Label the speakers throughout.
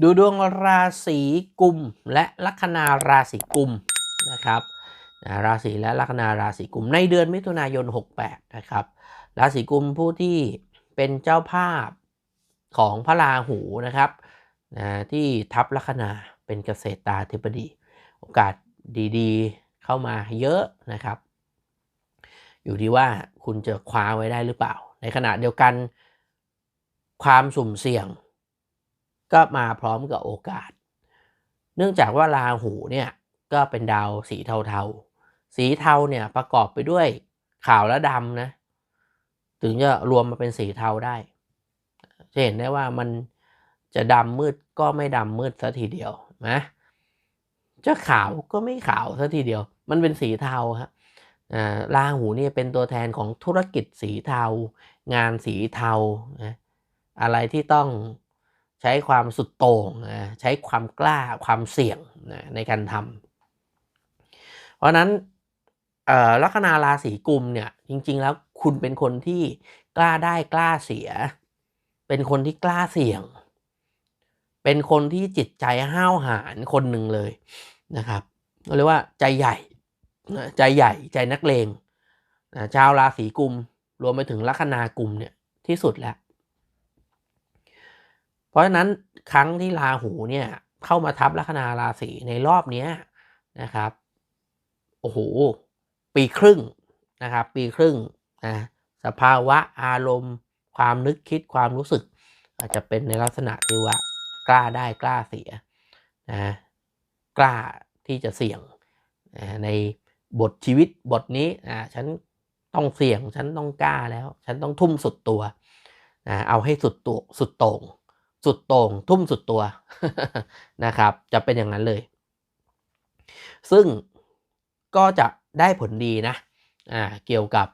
Speaker 1: ดูดวงราศีกุมและลัคนาราศีกุมนะครับราศีและลัคนาราศีกุมในเดือนมิถุนายน 68 นะครับ ราศีกุมผู้ที่เป็นเจ้าภาพของพระราหูนะครับนะที่ทับลัคนาเป็นเกษตราธิบดี โอกาสดีๆเข้ามาเยอะนะครับ อยู่ที่ว่าคุณจะคว้าไว้ได้หรือเปล่า ในขณะเดียวกันความสุ่มเสี่ยง ก็มาพร้อมกับโอกาส เนื่องจากว่าราหูเนี่ยก็เป็นดาวสีเทาๆ สีเทาเนี่ยประกอบไปด้วยขาวและดำนะ ถึงจะรวมมาเป็นสีเทาได้ จะเห็นได้ว่ามันจะดำมืดก็ไม่ดำมืดซะทีเดียวนะจะขาวก็ไม่ขาวซะทีเดียว มันเป็นสีเทาครับราหูเนี่ยเป็นตัวแทนของธุรกิจสีเทา งานสีเทานะอะไรที่ต้อง ใช้ความสุดโต่งนะใช้ความกล้าความเสี่ยงนะในการทำเพราะฉะนั้นลัคนาราศีกุมเนี่ยจริง ๆ แล้วคุณเป็นคนที่กล้าได้กล้าเสีย เป็นคนที่กล้าเสี่ยง เป็นคนที่จิตใจห้าวหาญคนหนึ่งเลยนะครับเรียกว่าใจใหญ่ใจใหญ่ใจนักเลงชาวราศีกุมรวมไปถึงลัคนากุมเนี่ยที่สุดแล้ว เพราะฉะนั้นครั้งที่ราหูเนี่ยเข้ามาทับลัคนาราศีในรอบนี้นะครับโอ้โหปีครึ่งนะครับ ปีครึ่งนะสภาวะอารมณ์ ความนึกคิดความรู้สึก อาจจะเป็นในลักษณะที่ว่ากล้าได้กล้าเสียนะกล้าที่จะเสี่ยงนะในบทชีวิตบทนี้นะฉันต้องเสี่ยงฉันต้องกล้าแล้ว ฉันต้องทุ่มสุดตัวนะเอาให้สุดตัวสุดโต่ง สุดโต่งทุ่มสุดตัวนะครับ จะเป็นอย่างนั้นเลย ซึ่งก็จะได้ผลดีนะอ่าเกี่ยวกับ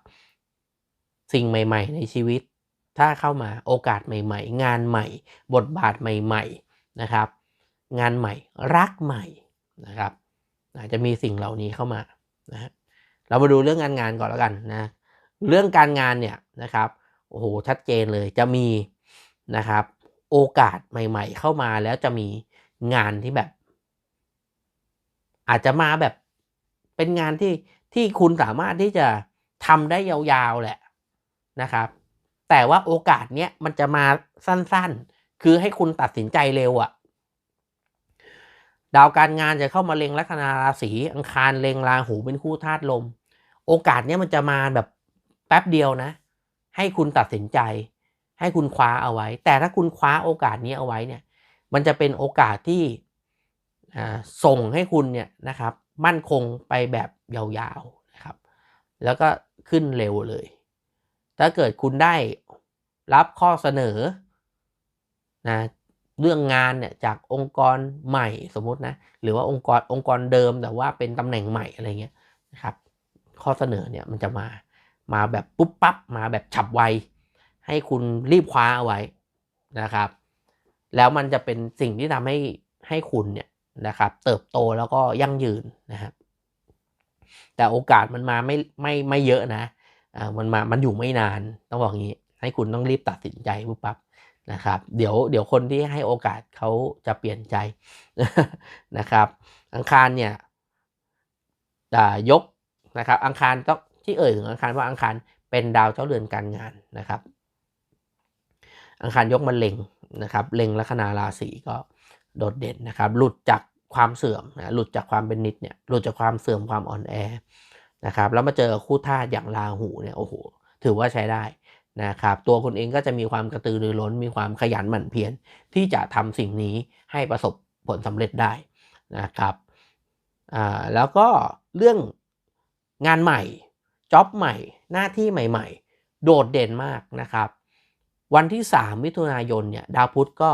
Speaker 1: สิ่งใหม่ ๆ ในชีวิต ถ้าเข้ามาโอกาสใหม่ ๆ งานใหม่ บทบาทใหม่ ๆนะครับ งานใหม่รักใหม่นะครับอาจจะมีสิ่งเหล่านี้เข้ามานะเรามาดูเรื่องงานงานก่อนแล้วกันนะเรื่องการงานเนี่ยนะครับโอ้โหชัดเจนเลยจะมีนะครับ โอกาสใหม่ ๆ เข้ามาแล้วจะมีงานที่แบบ อาจจะมาแบบเป็นงานที่ที่คุณสามารถที่จะทำได้ยาวๆแหละนะครับ แต่ว่าโอกาสเนี้ยมันจะมาสั้นๆ คือให้คุณตัดสินใจเร็วอะ่ะดาวการงานจะเข้ามาเล็งลัคนาราศีอังคารเล็งราหูเป็นคู่ธาตุลม โอกาสเนี้ยมันจะมาแบบแป๊บเดียวนะ ให้คุณตัดสินใจ ให้คุณคว้าเอาไว้ แต่ถ้าคุณคว้าโอกาสนี้เอาไว้เนี่ย มันจะเป็นโอกาสที่ส่งให้คุณเนี่ยนะครับ มั่นคงไปแบบยาวๆนะครับ แล้วก็ขึ้นเร็วเลย ถ้าเกิดคุณได้รับข้อเสนอนะเรื่องงานเนี่ยจากองค์กรใหม่สมมตินะ หรือว่าองค์กรองค์กรเดิมแต่ว่าเป็นตำแหน่งใหม่อะไรเงี้ยนะครับ ข้อเสนอเนี่ยมันจะมามาแบบปุ๊บปั๊บมาแบบฉับไว ให้คุณรีบคว้าเอาไว้นะครับ แล้วมันจะเป็นสิ่งที่ทำให้ให้คุณเนี่ยนะครับ เติบโตแล้วก็ยั่งยืนนะครับแต่โอกาสมันมาไม่ไม่ไม่เยอะนะอ่ามันมามันอยู่ไม่นานต้องบอกงี้ ให้คุณต้องรีบตัดสินใจปุ๊บปั๊บนะครับ เดี๋ยวเดี๋ยวคนที่ให้โอกาสเขาจะเปลี่ยนใจนะครับ อังคารเนี่ยยกนะครับ อังคารต้องที่เอ่ยถึงอังคารว่าอังคารเป็นดาวเจ้าเรือนการงานนะครับ อังคารยกมาเล็งนะครับเล็งลัคนาราศีก็โดดเด่นนะครับหลุดจากความเสื่อมนะหลุดจากความเป็นนิดเนี่ยหลุดจากความเสื่อมความอ่อนแอนะครับแล้วมาเจอคู่ธาตุอย่างราหูเนี่ยโอ้โหถือว่าใช้ได้นะครับตัวคุณเองก็จะมีความกระตือรือร้น มีความขยันหมั่นเพียรที่จะทำสิ่งนี้ให้ประสบผลสำเร็จได้นะครับอ่าแล้วก็เรื่องงานใหม่จ็อบใหม่หน้าที่ใหม่ ๆ โดดเด่นมากนะครับ วันที่ 3 มิถุนายนเนี่ยดาวพุธก็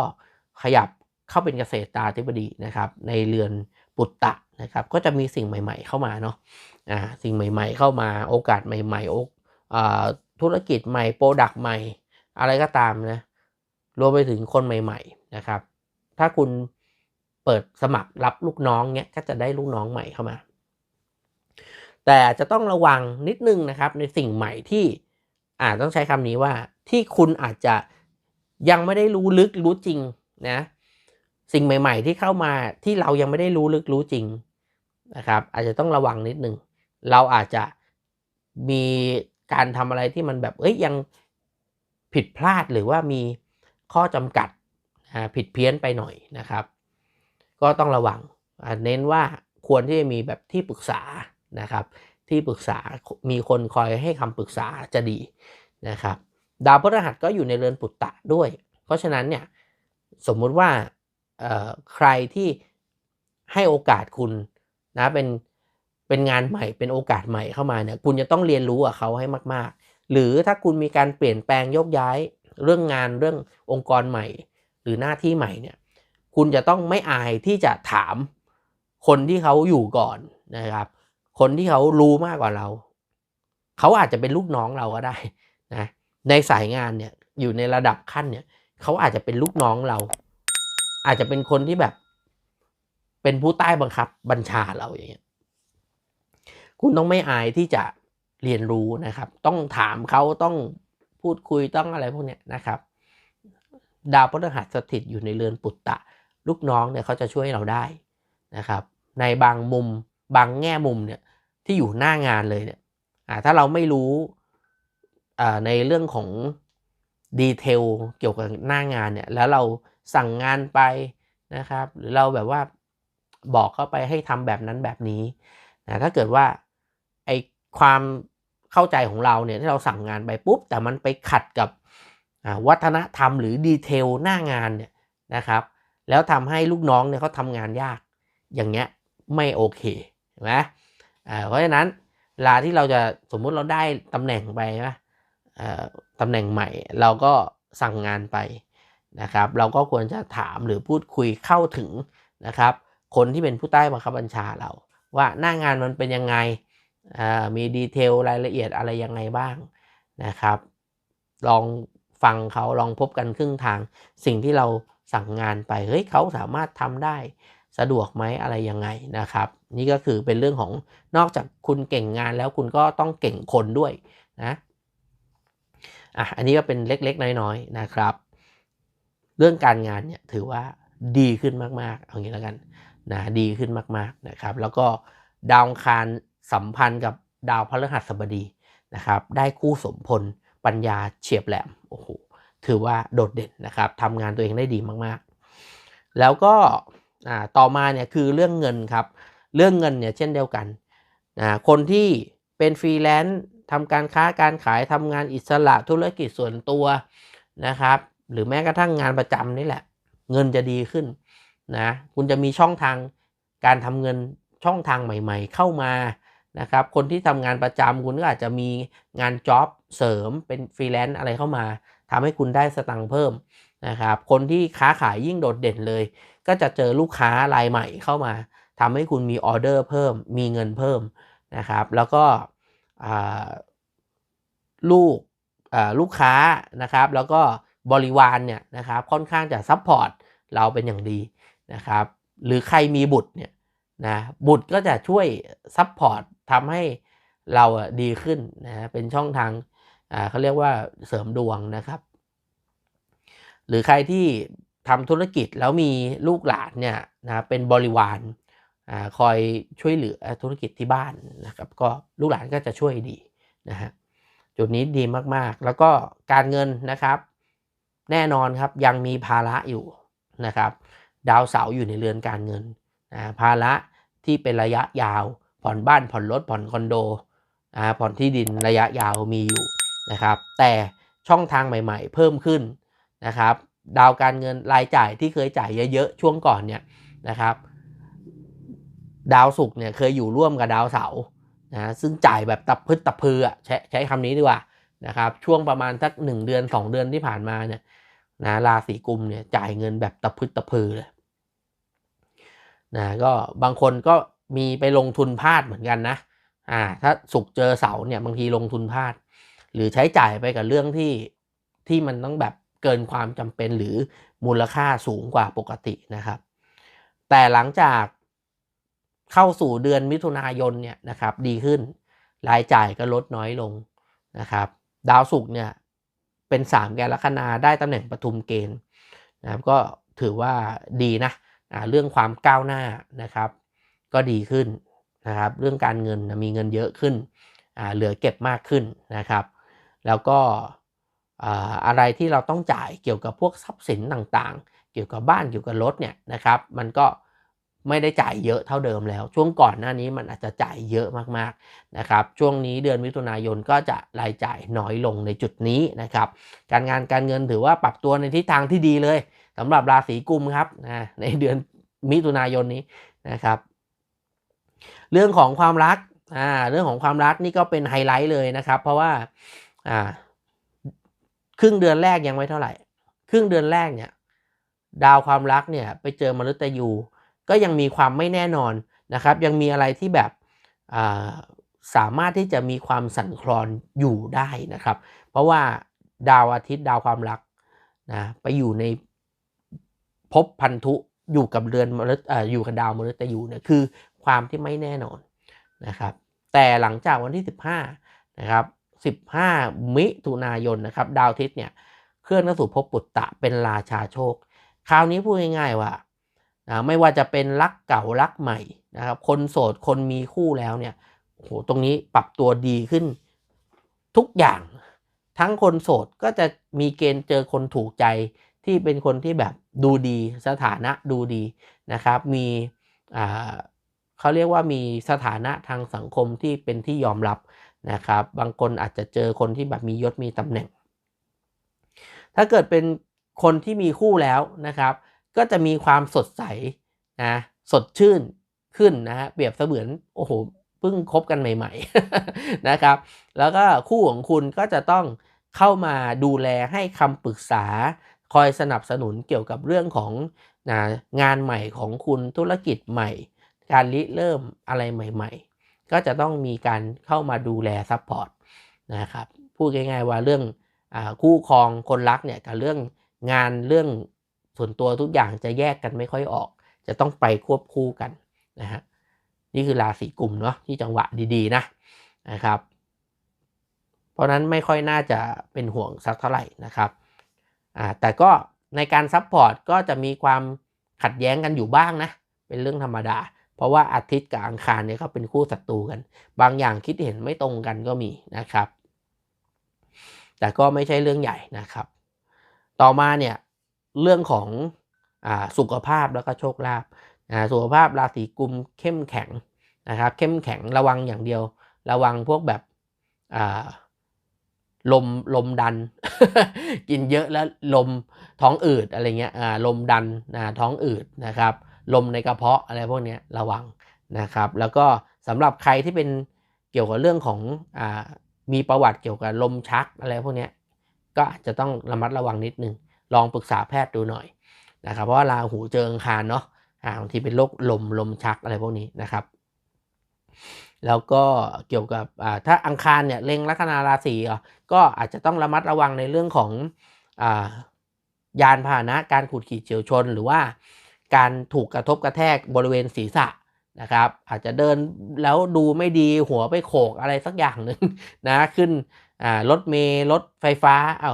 Speaker 1: ขยับเข้าเป็นเกษตรตาธิบดีนะครับ ในเรือนปุตตะนะครับ ก็จะมีสิ่งใหม่ ๆ เข้ามาเนาะอ่าสิ่งใหม่ ๆ เข้ามาโอกาสใหม่ๆโอกธุรกิจใหม่โปรดักต์ใหม่ อะไรก็ตามนะรวมไปถึงคนใหม่ ๆนะครับ ถ้าคุณเปิดสมัครรับลูกน้องเนี้ยก็จะได้ลูกน้องใหม่เข้ามา แต่จะต้องระวังนิดนึงนะครับในสิ่งใหม่ที่อาจต้องใช้คำนี้ว่า ที่คุณอาจจะยังไม่ได้รู้ลึกรู้จริงนะสิ่งใหม่ ๆ ที่เข้ามาที่เรายังไม่ได้รู้ลึกรู้จริงนะครับ อาจจะต้องระวังนิดนึงเราอาจจะมีการทำอะไรที่มันแบบเอ้ยยังผิดพลาดหรือว่ามีข้อจำกัดผิดเพี้ยนไปหน่อยนะครับ ก็ต้องระวังเน้นว่าควรที่จะมีแบบที่ปรึกษานะครับ ที่ปรึกษามีคนคอยให้คำปรึกษาจะดีนะครับ ดาวพฤหัสก็อยู่ในเรือนปุตตะด้วย เพราะฉะนั้นเนี่ยสมมุติว่าใครที่ให้โอกาสคุณนะเป็นเป็นงานใหม่เป็นโอกาสใหม่เข้ามาเนี่ยคุณจะต้องเรียนรู้กับเขาให้มาก ๆ หรือถ้าคุณมีการเปลี่ยนแปลงยกย้ายเรื่องงานเรื่ององค์กรใหม่ หรือหน้าที่ใหม่เนี่ยคุณจะต้องไม่อายที่จะถามคนที่เขาอยู่ก่อนนะครับ คนที่เขารู้มากกว่าเรา เขาอาจจะเป็นลูกน้องเราก็ได้ ในสายงานเนี่ยอยู่ในระดับขั้นเนี่ยเขาอาจจะเป็นลูกน้องเรา อาจจะเป็นคนที่แบบ เป็นผู้ใต้บังคับบัญชาเราอย่างเงี้ยคุณต้องไม่อายที่จะเรียนรู้นะครับ ต้องถามเขาต้องพูดคุยต้องอะไรพวกเนี้ยนะครับ ดาวพฤหัสสถิตอยู่ในเรือนปุตตะ ลูกน้องเนี่ยเขาจะช่วยเราได้นะครับ ในบางมุมบางแง่มุมเนี่ยที่อยู่หน้างานเลยเนี่ยถ้าเราไม่รู้ ในเรื่องของดีเทลเกี่ยวกับหน้างานเนี่ยแล้วเราสั่งงานไปนะครับหรือเราแบบว่าบอกเข้าไปให้ทำแบบนั้นแบบนี้นะถ้าเกิดว่าไอความเข้าใจของเราเนี่ยที่เราสั่งงานไปปุ๊บ แต่มันไปขัดกับวัฒนธรรมหรือดีเทลหน้างานเนี่ยนะครับ แล้วทำให้ลูกน้องเนี่ยเขาทำงานยาก อย่างเงี้ยไม่โอเคเห็นไหมเพราะฉะนั้นเวลาที่เราจะสมมุติเราได้ตำแหน่งไปนะ ตำแหน่งใหม่ เราก็สั่งงานไปนะครับ เราก็ควรจะถามหรือพูดคุยเข้าถึงนะครับ คนที่เป็นผู้ใต้บังคับบัญชาเรา ว่าหน้างานมันเป็นยังไงมีดีเทลรายละเอียดอะไรยังไงบ้างนะครับ ลองฟังเขาลองพบกันครึ่งทาง สิ่งที่เราสั่งงานไปเฮ้ยเขาสามารถทำได้สะดวกไหมอะไรยังไงนะครับ นี่ก็คือเป็นเรื่องของนอกจากคุณเก่งงานแล้วคุณก็ต้องเก่งคนด้วยนะ อะอันนี้ก็เป็นเล็กๆ น้อยๆนะครับ เรื่องการงานเนี่ยถือว่าดีขึ้นมากๆเอางี้แล้วกันนะดีขึ้นมากๆนะครับ แล้วก็ดาวคารสัมพันธ์กับดาวพฤหัสบดีนะครับ ได้คู่สมพลปัญญาเฉียบแหลมโอ้โหถือว่าโดดเด่นนะครับทำงานตัวเองได้ดีมากๆ แล้วก็ต่อมาเนี่ยคือเรื่องเงินครับ เรื่องเงินเนี่ยเช่นเดียวกันนะคนที่เป็นฟรีแลนซ์ ทำการค้าการขายทำงานอิสระธุรกิจส่วนตัวนะครับ หรือแม้กระทั่งงานประจำนี่แหละ เงินจะดีขึ้นนะคุณจะมีช่องทางการทำเงินช่องทางใหม่ ๆ เข้ามานะครับคนที่ทำงานประจำคุณก็อาจจะมีงานจ็อบเสริมเป็นฟรีแลนซ์อะไรเข้ามาทำให้คุณได้สตังค์เพิ่มนะครับคนที่ค้าขายยิ่งโดดเด่นเลย ก็จะเจอลูกค้ารายใหม่เข้ามาทำให้คุณมีออเดอร์เพิ่ม มีเงินเพิ่มนะครับ แล้วก็ ลูกลูกค้านะครับ แล้วก็บริวารเนี่ยนะครับค่อนข้างจะซัพพอร์ตเราเป็นอย่างดีนะครับ หรือใครมีบุตรเนี่ยนะบุตรก็จะช่วยซัพพอร์ตทำให้เราดีขึ้นนะเป็นช่องทางเขาเรียกว่าเสริมดวงนะครับ หรือใครที่ทำธุรกิจแล้วมีลูกหลานเนี่ยนะเป็นบริวาร คอยช่วยเหลือธุรกิจที่บ้านนะครับ ก็ลูกหลานก็จะช่วยดีนะฮะจุดนี้ดีมากๆ แล้วก็การเงินนะครับ แน่นอนครับยังมีภาระอยู่นะครับ ดาวเสาอยู่ในเรือนการเงินนะภาระที่เป็นระยะยาว ผ่อนบ้านผ่อนรถผ่อนคอนโดนะผ่อนที่ดินระยะยาวมีอยู่นะครับ แต่ช่องทางใหม่ ๆ เพิ่มขึ้นนะครับ ดาวการเงินรายจ่ายที่เคยจ่ายเยอะๆช่วงก่อนเนี่ยนะครับ ดาวศุกร์เนี่ยเคยอยู่ร่วมกับดาวเสาร์นะซึ่งจ่ายแบบตับพึดตับพืออะใช้ใช้คำนี้ดีกว่านะครับช่วงประมาณสักหนึ่งเดือนสองเดือนที่ผ่านมาเนี่ยนะราศีกุมเนี่ยจ่ายเงินแบบตะพึดตะพือเลยนะก็บางคนก็มีไปลงทุนพลาดเหมือนกันนะอ่าถ้าสุกเจอเสาเนี่ยบางทีลงทุนพลาด หรือใช้จ่ายไปกับเรื่องที่ที่มันต้องแบบเกินความจำเป็นหรือมูลค่าสูงกว่าปกตินะครับ แต่หลังจาก เข้าสู่เดือนมิถุนายนเนี่ยนะครับดีขึ้น รายจ่ายก็ลดน้อยลงนะครับดาวศุกร์เนี่ยเป็นสามแกนลัคนาได้ตำแหน่งปทุมเกณฑ์นะครับก็ถือว่าดีนะเรื่องความก้าวหน้านะครับ ก็ดีขึ้นนะครับ เรื่องการเงินมีเงินเยอะขึ้น เหลือเก็บมากขึ้นนะครับ แล้วก็อะไรที่เราต้องจ่ายเกี่ยวกับพวกทรัพย์สินต่างๆ เกี่ยวกับบ้านเกี่ยวกับรถเนี่ยนะครับ มันก็ ไม่ได้จ่ายเยอะเท่าเดิมแล้ว ช่วงก่อนหน้านี้มันอาจจะจ่ายเยอะมากๆนะครับช่วงนี้เดือนมิถุนายนก็จะรายจ่ายน้อยลงในจุดนี้นะครับการงานการเงินถือว่าปรับตัวในทิศทางที่ดีเลยสำหรับราศีกุมครับนะในเดือนมิถุนายนนี้นะครับ เรื่องของความรักอ่าเรื่องของความรักนี่ก็เป็นไฮไลท์เลยนะครับ เพราะว่าอ่าครึ่งเดือนแรกยังไม่เท่าไหร่ ครึ่งเดือนแรกเนี่ย ดาวความรักเนี่ย ไปเจอมฤตยู ก็ยังมีความไม่แน่นอนนะครับ ยังมีอะไรที่แบบสามารถที่จะมีความสั่นคลอนอยู่ได้นะครับ เพราะว่าดาวอาทิตย์ดาวความรักนะไปอยู่ในภพพันธุอยู่กับเรือนมฤตอยู่กับดาวมฤตยูเนี่ยคือความที่ไม่แน่นอนนะครับ แต่หลังจากวันที่ 15นะครับ15 มิถุนายนนะครับ ดาวอาทิศเนี่ยเคลื่อนเข้าสู่ภพปุตตะเป็นราชาโชค คราวนี้พูดง่ายๆว่า นะไม่ว่าจะเป็นรักเก่ารักใหม่นะครับ คนโสดคนมีคู่แล้วเนี่ยโอ้โหตรงนี้ปรับตัวดีขึ้นทุกอย่าง ทั้งคนโสดก็จะมีเกณฑ์เจอคนถูกใจที่เป็นคนที่แบบดูดีสถานะดูดีนะครับ มีเขาเรียกว่ามีสถานะทางสังคมที่เป็นที่ยอมรับนะครับ บางคนอาจจะเจอคนที่แบบมียศมีตำแหน่ง ถ้าเกิดเป็นคนที่มีคู่แล้วนะครับ ก็จะมีความสดใสนะสดชื่นขึ้นนะฮะเปรียบเสมือนโอ้โหเพิ่งคบกันใหม่ ๆนะครับ แล้วก็คู่ของคุณก็จะต้องเข้ามาดูแลให้คำปรึกษา คอยสนับสนุนเกี่ยวกับเรื่องของนะงานใหม่ของคุณธุรกิจใหม่ การริเริ่มอะไรใหม่ ๆ ก็จะต้องมีการเข้ามาดูแลซัพพอร์ตนะครับพูดง่ายๆว่าเรื่องอคู่ครองคนรักเนี่ยกับเรื่องงานเรื่อง ส่วนตัวทุกอย่างจะแยกกันไม่ค่อยออก จะต้องไปควบคู่กันนะฮะนี่คือราศีกลุ่มเนาะที่จังหวะดีๆนะนะครับ เพราะนั้นไม่ค่อยน่าจะเป็นห่วงสักเท่าไหร่นะครับอ่าแต่ก็ในการซัพพอร์ตก็จะมีความขัดแย้งกันอยู่บ้างนะ เป็นเรื่องธรรมดา เพราะว่าอาทิตย์กับอังคารเนี่ยเขาเป็นคู่ศัตรูกัน บางอย่างคิดเห็นไม่ตรงกันก็มีนะครับ แต่ก็ไม่ใช่เรื่องใหญ่นะครับ ต่อมาเนี่ย เรื่องของอสุขภาพแล้วก็โชคลาภสุขภาพราศีกุมเข้มแข็งนะครับ เข้มแข็งระวังอย่างเดียว ระวังพวกแบบลมลมดัน กินเยอะแล้วลมท้องอืดอะไรเงี้ยลมดันนะท้องอืดนะครับ ลมในกระเพาะอะไรพวกนี้ระวังนะครับ แล้วก็สำหรับใครที่เป็นเกี่ยวกับเรื่องของอมีประวัติเกี่ยวกับลมชักอะไรพวกนี้ก็จะต้องระมัดระวังนิดนึง ลองปรึกษาแพทย์ดูหน่อยนะครับเพราะว่าราหูเจออังคารเนาะบางทีเป็นโรคลมลมชักอะไรพวกนี้นะครับแล้วก็เกี่ยวกับถ้าอังคารเนี่ยเล็งลัคนาราศีก็อาจจะต้องระมัดระวังในเรื่องของอยานพาหนะการขูดขีดเฉียวชน หรือว่าการถูกกระทบกระแทกบริเวณศีรษะนะครับ อาจจะเดินแล้วดูไม่ดีหัวไปโขกอะไรสักอย่างหนึ่งนะขึ้นรถเมล์รถไฟฟ้าเอา้า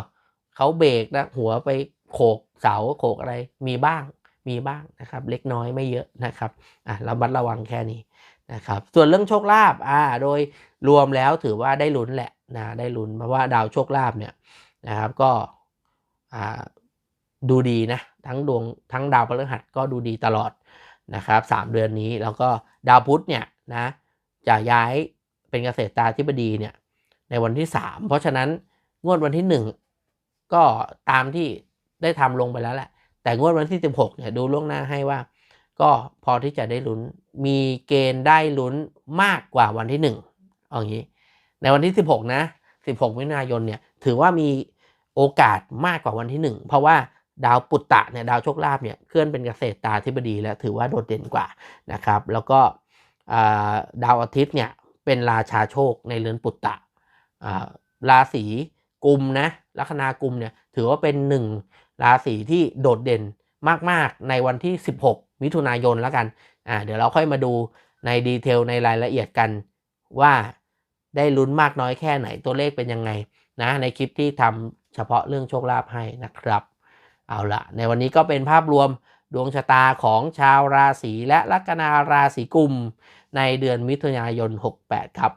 Speaker 1: เขาเบรกนะหัวไปโขกเสาโขกอะไรมีบ้างมีบ้างนะครับ เล็กน้อยไม่เยอะนะครับอะระมัดระวังแค่นี้นะครับส่วนเรื่องโชคลาภอ่าโดยรวมแล้วถือว่าได้ลุ้นแหละนะได้ลุ้นเพราะว่าดาวโชคลาภเนี่ยนะครับก็อ่าดูดีนะทั้งดวงทั้งดาวพฤหัสก็ดูดีตลอดนะครับสามเดือนนี้แล้วก็ดาวพุธเนี่ยนะจะย้ายเป็นเกษตรตาธิบดีเนี่ยในวันที่ 3 เพราะฉะนั้นงวดวันที่ 1 ก็ตามที่ได้ทำลงไปแล้วแหละ แต่งวดวันที่ 16เนี่ยดูล่วงหน้าให้ว่า ก็พอที่จะได้ลุ้น มีเกณฑ์ได้ลุ้นมากกว่าวันที่1เอาอย่างนี้ ในวันที่ 16 นะ 16มิถุนายนเนี่ยถือว่ามีโอกาสมากกว่าวันที่ 1 เพราะว่าดาวปุตตะเนี่ยดาวโชคลาภเนี่ยเคลื่อนเป็นเกษตรตาธิบดีแล้วถือว่าโดดเด่นกว่านะครับ แล้วก็ดาวอาทิตย์เนี่ยเป็นราชาโชคในเรือนปุตตะราศีกุมนะ ลัคนากุมเนี่ยถือว่าเป็นหนึ่งราศีที่โดดเด่นมาก ๆ ในวันที่ 16 มิถุนายนแล้วกันอ่าเดี๋ยวเราค่อยมาดูในดีเทลในรายละเอียดกันว่าได้ลุ้นมากน้อยแค่ไหนตัวเลขเป็นยังไงนะในคลิปที่ทำเฉพาะเรื่องโชคลาภให้นะครับ เอาละในวันนี้ก็เป็นภาพรวมดวงชะตาของชาวราศีและลัคนาราศีกุมในเดือนมิถุนายน 68 ครับ